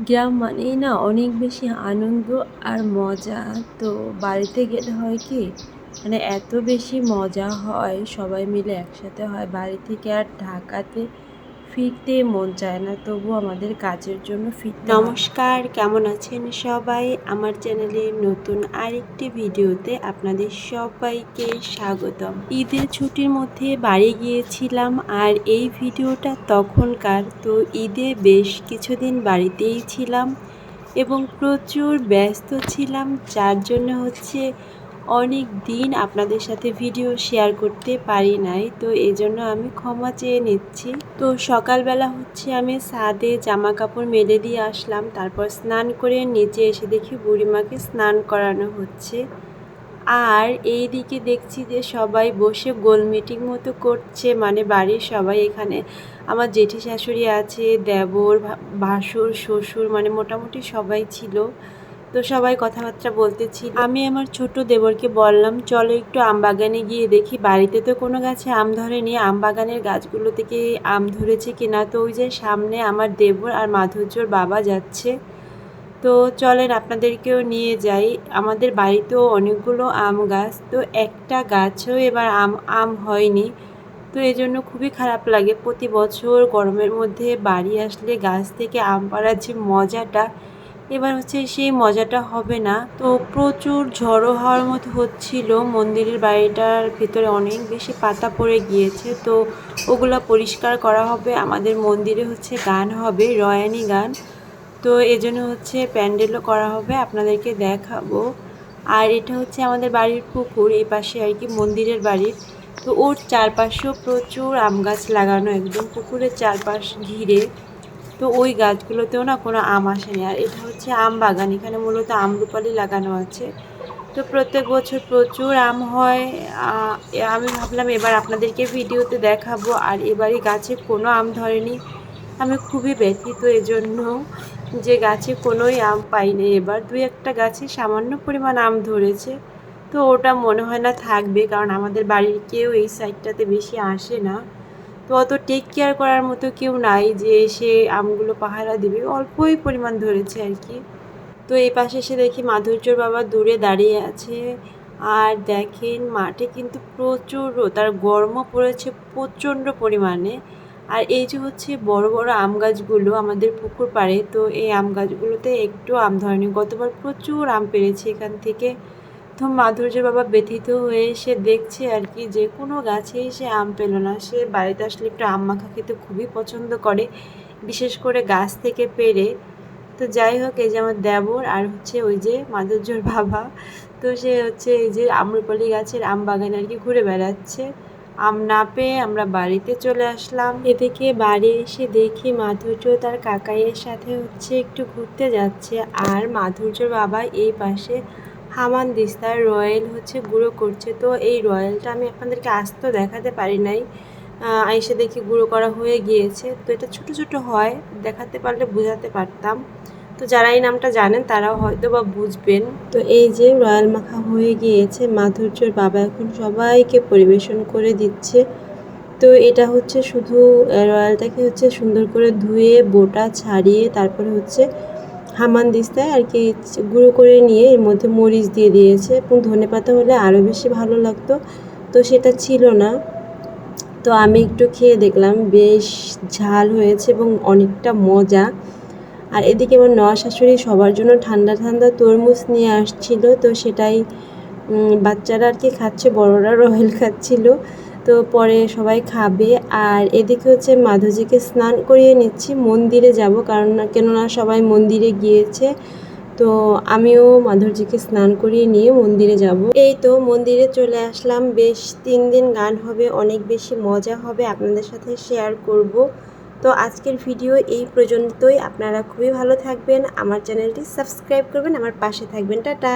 গ্রাম মানেই না অনেক বেশি আনন্দ আর মজা। তো বাড়িতে গেলে হয় কি মানে এত বেশি মজা হয়, সবাই মিলে একসাথে হয় বাড়ি থেকে আর ঢাকাতে ফিরতে মন চায় না, তবু আমাদের কাজের জন্য ফিরতে নমস্কার, কেমন আছেন সবাই? আমার চ্যানেলে নতুন আরেকটি ভিডিওতে আপনাদের সবাইকে স্বাগতম। ঈদের ছুটির মধ্যে বাড়ি গিয়েছিলাম আর এই ভিডিওটা তখনকার, তো ঈদে বেশ কিছুদিন বাড়িতেই ছিলাম এবং প্রচুর ব্যস্ত ছিলাম, যার জন্য হচ্ছে অনেক দিন আপনাদের সাথে ভিডিও শেয়ার করতে পারি নাই, তো এই জন্য আমি ক্ষমা চেয়ে নিচ্ছি। তো সকালবেলা হচ্ছে আমি সাদে জামা কাপড় মেলে দিয়ে আসলাম, তারপর স্নান করে নিচে এসে দেখি বুড়িমাকে স্নান করানো হচ্ছে। আর এই দিকে দেখছি যে সবাই বসে গোল মিটিং মতো করছে মানে বাড়ির সবাই এখানে। আমার জেঠি শাশুড়ি আছে, দেবর ভাসুর, শ্বশুর মানে মোটামুটি সবাই ছিল। তো সবাই কথাবার্তা বলতেছি আমি আমার ছোট দেবরকে বললাম, চলো একটু আম বাগানে গিয়ে দেখি। বাড়িতে তো কোনো গাছে আম ধরেনি। আম বাগানের গাছগুলো থেকে আম ধরেছে কিনা তো ওই যে সামনে আমার দেবর আর মাধুর্যর বাবা যাচ্ছে। তো চলেন আপনাদেরকেও নিয়ে যাই। আমাদের বাড়িতেও অনেকগুলো আম গাছ। তো একটা গাছও এবার আম আম হয়নি। তো এই জন্য খুবই খারাপ লাগে। প্রতি বছর গরমের মধ্যে বাড়ি আসলে গাছ থেকে আম পাড়ার যে মজাটা এবার হচ্ছে সেই মজাটা হবে না। তো প্রচুর ঝড়ো হওয়ার মতো হচ্ছিল, মন্দিরের বাড়িটার ভিতরে অনেক বেশি পাতা পড়ে গিয়েছে। তো ওগুলা পরিষ্কার করা হবে, আমাদের মন্দিরে হচ্ছে গান হবে, রয়ানি গান। তো এজন্য হচ্ছে প্যান্ডেলও করা হবে, আপনাদেরকে দেখাবো। আর এটা হচ্ছে আমাদের বাড়ির পুকুর, এই পাশে আর কি মন্দিরের বাড়ির তো ওর চারপাশেও প্রচুর আম গাছ লাগানো, একদম পুকুরের চারপাশ ঘিরে। তো ওই গাছগুলোতেও না কোনো আম আসেনি। আর এটা হচ্ছে আম বাগান, এখানে মূলত আমরুপালি লাগানো আছে। তো প্রত্যেক বছর প্রচুর আম হয়। আমি ভাবলাম এবার আপনাদেরকে ভিডিওতে দেখাবো। আর এবারই গাছে কোনো আম ধরেনি। আমি খুবই ব্যথিত এজন্য যে গাছে কোনোই আম পাইনি। এবার দুই একটা গাছে সামান্য পরিমাণ আম ধরেছে। তো ওটা মনে হয় না থাকবে, কারণ আমাদের বাড়ির কেউ এই সাইডটাতে বেশি আসে না। তো অত টেক কেয়ার করার মতো কেউ নাই যে সে আমগুলো পাহারা দেবে। অল্পই পরিমাণ ধরেছে আর কি। তো এই পাশে এসে দেখি মাধুর্যর বাবা দূরে দাঁড়িয়ে আছে। আর দেখেন মাঠে কিন্তু প্রচুর রোদ, আর গরমও পড়েছে প্রচণ্ড পরিমাণে। আর এই যে হচ্ছে বড় বড় আম গাছগুলো আমাদের পুকুর পাড়ে, তো এই আম গাছগুলোতে একটু আম ধরেনি। গতবার প্রচুর আম পেরেছে এখান থেকে। তো মাধুর্যের বাবা ব্যথিত হয়ে সে দেখছে আর কি যে কোনো গাছেই সে আম পেল না। সে বাড়িতে আসলে একটু আম মাখা খেতে খুবই পছন্দ করে, বিশেষ করে গাছ থেকে পেরে। তো যাই হোক, এই যে আমার দেবর আর হচ্ছে ওই যে মাধুর্যর বাবা, তো সে হচ্ছে এই যে আম্রপালি গাছের আম বাগানে আর কি ঘুরে বেড়াচ্ছে। আম না পেয়ে আমরা বাড়িতে চলে আসলাম। এদিকে বাড়ি এসে দেখি মাধুর্য তার কাকাইয়ের সাথে হচ্ছে একটু ঘুরতে যাচ্ছে আর মাধুর্যর বাবা এই পাশে হামান দিস্তার রয়েল হচ্ছে গুঁড়ো করছে। তো এই রয়েলটা আমি আপনাদেরকে আস্ত দেখাতে পারি নাই। এসে দেখি গুঁড়ো করা হয়ে গিয়েছে। তো এটা ছোট ছোট হয়, দেখাতে পারলে বোঝাতে পারতাম। তো যারা এই নামটা জানেন, তারাও হয়তো বা বুঝবেন। তো এই যে রয়্যাল মাখা হয়ে গিয়েছে, মাধুর্যর বাবা এখন সবাইকে পরিবেশন করে দিচ্ছে। তো এটা হচ্ছে শুধু রয়্যালটাকে হচ্ছে সুন্দর করে ধুয়ে, বোটা ছাড়িয়ে, তারপরে হচ্ছে হামান দিস্তায় আর কি গুঁড়ো করে নিয়ে এর মধ্যে মরিচ দিয়ে দিয়েছে এবং ধনে পাতা হলে আরও বেশি ভালো লাগতো। তো সেটা ছিল না। তো আমি একটু খেয়ে দেখলাম, বেশ ঝাল হয়েছে এবং অনেকটা মজা। আর এদিকে আমার নয়া শাশুড়ি সবার জন্য ঠান্ডা ঠান্ডা তরমুজ নিয়ে আসছিল। তো সেটাই বাচ্চারা আর কি খাচ্ছে, বড়রা রয়েল খাচ্ছিল। তো পরে সবাই খাবে। আর এদিকে হচ্ছে মাধুজিকে স্নান করিয়ে নিচ্ছি, মন্দিরে যাব কারণ কেননা সবাই মন্দিরে গিয়েছে। তো আমিও মাধুরজিকে স্নান করিয়ে নিয়ে মন্দিরে যাব। এই তো মন্দিরে চলে আসলাম। বেশ তিন দিন গান হবে, অনেক বেশি মজা হবে আপনাদের সাথে শেয়ার করব। তো আজকের ভিডিও এই পর্যন্তই। আপনারা খুবই ভালো থাকবেন। আমার চ্যানেলটি সাবস্ক্রাইব করবেন। আমার পাশে থাকবেন। টাটা!